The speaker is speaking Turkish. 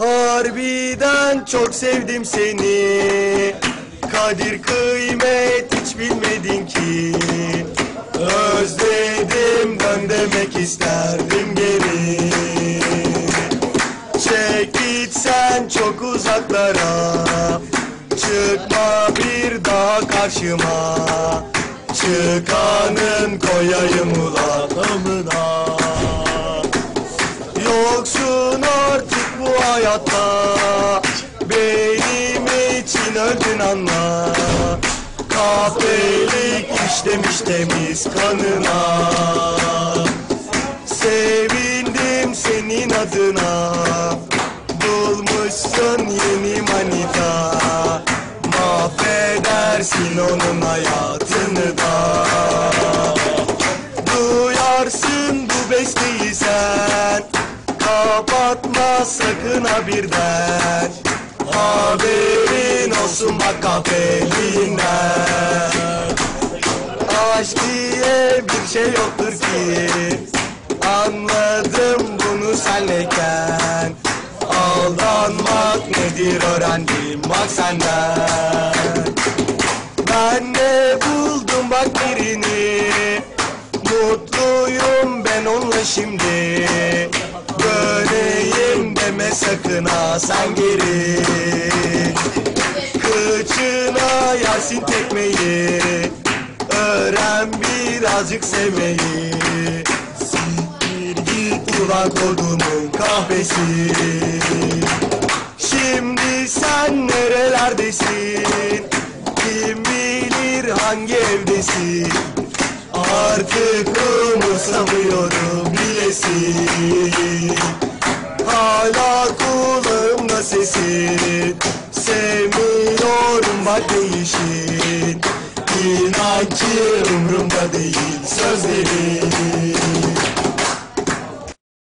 Harbiden çok sevdim seni. Kadir kıymet hiç bilmedin ki. Özledim dön demek isterdim geri. Çek gitsen çok uzaklara. Çıkma bir daha karşıma. Çıkanın koyayım ulanımına hayatta. Benim için öldün anla. Kahpelik işlemiş temiz kanına. Sevindim senin adına. Bulmuşsun yeni manita. Mahvedersin onun hayatını da Kapatma sakın ha birden. Haberin olsun bak kahveliğinden Aşk diye bir şey yoktur ki. Anladım bunu senleyken. Aldanmak nedir öğrendim bak senden. Ben de buldum bak birini. Mutluyum ben onunla şimdi Böyleyim deme sakın ha sen geri. Kıçına yersin tekmeyi Öğren birazcık sevmeyi. Siktir git ulan kodumun kahvesi. Şimdi sen nerelerdesin? Kim bilir hangi evdesin? Artık umursamıyorum bilesin Hala kulağımda sesin. Sevmiyorum bak değişin. İnan ki umurumda değil sözlerin